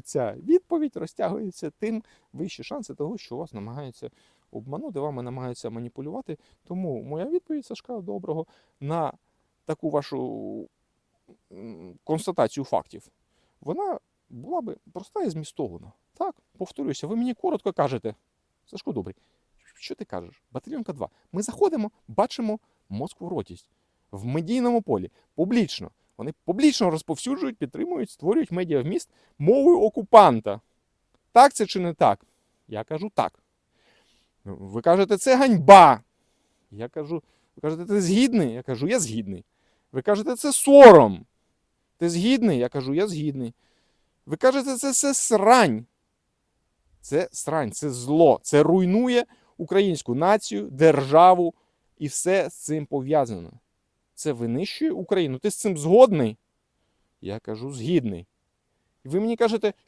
ця відповідь розтягується, тим вищі шанси того, що вас намагаються обманути, вами намагаються маніпулювати. Тому моя відповідь Сашка Доброго на таку вашу констатацію фактів, вона була би проста і змістована. Так, повторюся, ви мені коротко кажете, Сашко Добрий, що ти кажеш? Батальйон К2. Ми заходимо, бачимо Москву ротість в медійному полі, публічно. Вони публічно розповсюджують, підтримують, створюють медіавміст мовою окупанта. Так це чи не так? Я кажу так. Ви кажете, це ганьба. Я кажу, ви кажете, ти згідний? Я кажу, я згідний. Ви кажете, це сором. Ти згідний? Я кажу, я згідний. Ви кажете, це все срань. Це срань, це зло. Це руйнує українську націю, державу і все з цим пов'язано. Це винищує Україну. Ти з цим згодний? Я кажу, згідний. І ви мені кажете,